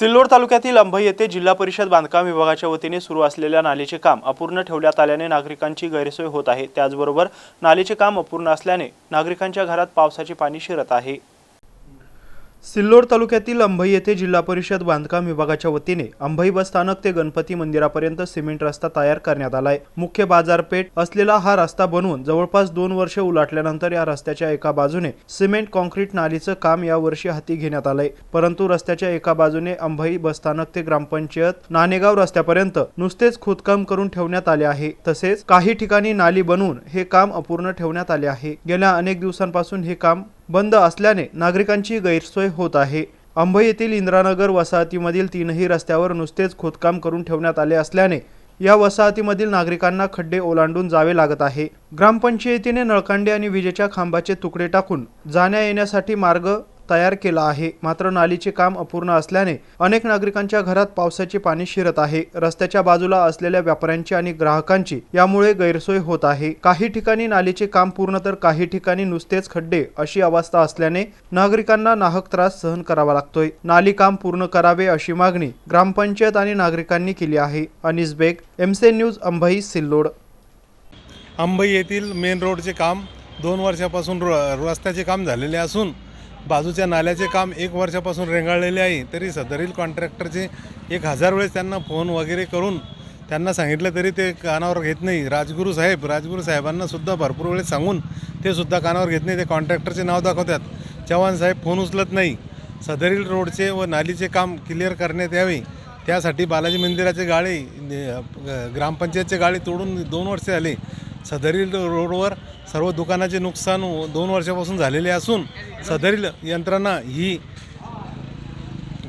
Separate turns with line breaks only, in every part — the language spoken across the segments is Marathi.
सिल्लोड तालुक्यातील अंभई येथे जिल्हा परिषद बांधकाम विभागाच्या वतीने सुरू असलेल्या नालीचे काम अपूर्ण ठेवण्यात आल्याने नागरिकांची गैरसोय होत आहे. त्याचबरोबर नालेचे काम अपूर्ण असल्याने नागरिकांच्या घरात पावसाचे पाणी शिरत आहे. सिल्लोड तालुक्यातील अंभई येथे जिल्हा परिषद बांधकाम विभागाच्या वतीने अंभई बस स्थानक ते गणपती मंदिरापर्यंत सिमेंट रस्ता तयार करण्यात आलाय. मुख्य बाजारपेठ असलेला हा रस्ता बनवून जवळपास दोन वर्ष उलाटल्यानंतर या रस्त्याच्या एका बाजूने सिमेंट कॉन्क्रीट नालीचं काम या वर्षी हाती घेण्यात आलंय. परंतु रस्त्याच्या एका बाजूने अंभई बसस्थानक ते ग्रामपंचायत नाणेगाव रस्त्यापर्यंत नुसतेच खोदकाम करून ठेवण्यात आले आहे. तसेच काही ठिकाणी नाली बनवून हे काम अपूर्ण ठेवण्यात आले आहे. गेल्या अनेक दिवसांपासून हे काम बंद असल्याने नागरिकांची गैरसोय होत आहे. अंबई येथील इंद्रानगर वसाहतीमधील तीनही रस्त्यावर नुसतेच खोदकाम करून ठेवण्यात आले असल्याने या वसाहतीमधील नागरिकांना खड्डे ओलांडून जावे लागत आहे. ग्रामपंचायतीने नळकांडे आणि विजेच्या खांबाचे तुकडे टाकून जाण्या येण्यासाठी मार्ग तयार केला आहे. मात्र नालीचे काम अपूर्ण असल्याने अनेक नागरिकांच्या घरात पावसाचे पाणी शिरत आहे. रस्त्याच्या बाजूला असलेल्या व्यापाऱ्यांची आणि ग्राहकांची यामुळे गैरसोय होत आहे. काही ठिकाणी नालीचे काम पूर्ण तर काही ठिकाणी नुसतेच खड्डे अशी अवस्था असल्याने नागरिकांना नाहक त्रास सहन करावा लागतोय. नाली काम पूर्ण करावे अशी मागणी ग्रामपंचायत आणि नागरिकांनी केली आहे. अनिस बेग एमसे न्यूज अंबई सिल्लोड.
अंबई येथील मेन रोडचे काम दोन वर्षापासून र रस्त्याचे काम झालेले असून बाजूच्या नाल्याचे काम एक वर्षापासून रेंगाळलेले आहे तरी सदरील कॉन्ट्रॅक्टरचे एक हजार वेळेस त्यांना फोन वगैरे करून त्यांना सांगितलं तरी ते कानावर घेत नाही. राजगुरू साहेब राजगुरू साहेबांना सुद्धा भरपूर वेळेस सांगून ते सुद्धा कानावर घेत नाही ते कॉन्ट्रॅक्टरचे नाव दाखवतात. चव्हाण साहेब फोन उचलत नाही. सदरील रोडचे व नालीचे काम क्लिअर करण्यात यावे. त्यासाठी बालाजी मंदिराचे गाळे ग्रामपंचायतचे गाळे तोडून दोन वर्ष झाले. सदरील रोडवर सर्व दुकानाचे नुकसान दोन वर्षापासून झालेले असून सदरील यंत्रणा ही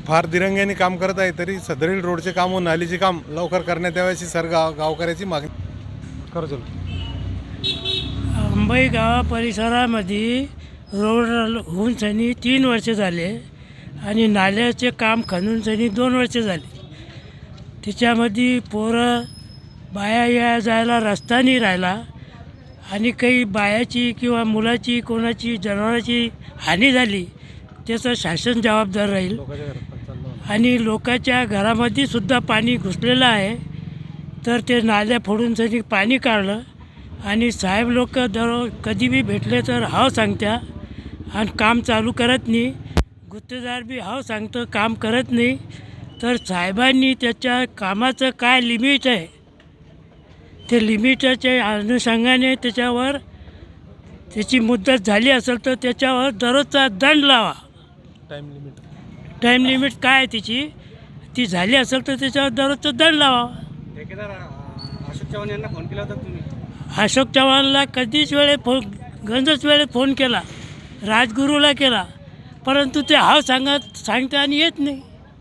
फार दिरंग्याने काम करत आहे तरी सदरील रोडचे काम व नालीचे काम लवकर करण्यात यावे अशी सर गाव गावकऱ्याची मागणी. करतो
अंबई गावा परिसरामध्ये रोड होऊन सनी तीन वर्ष झाले आणि नाल्याचे काम खणून सनी दोन वर्ष झाले. त्याच्यामध्ये पोरं बाया या जायला रस्ता नाही राहिला. आणि काही बायाची किंवा मुलाची कोणाची जनावराची हानी झाली त्याचं शासन जबाबदार राहील. आणि लोकांच्या घरामध्ये सुद्धा पाणी घुसलेलं आहे. तर ते नाल्या फोडून सनी पाणी काढलं. आणि साहेब लोक दर कधी बी भेटले तर हाव सांगत्या. आणि काम चालू करत नाही. गुत्तेदार बी हाव सांगतं काम करत नाही. तर साहेबांनी त्याच्या कामाचं काय लिमिट आहे? ते लिमिटाच्या अनुषंगाने त्याच्यावर त्याची मुदत झाली असेल तर त्याच्यावर दररोजचा दंड लावा.
टाईम लिमिट
टाईम लिमिट काय आहे तिची? ती झाली असेल तर त्याच्यावर दररोजचा दंड लावा.
ठेकेदार अशोक चव्हाण यांना फोन केला होता तुम्ही?
अशोक चव्हाणला कधीच वेळे फोन गंजच वेळे फोन केला. राजगुरूला केला. परंतु ते हाव सांगत सांगते आणि येत नाही.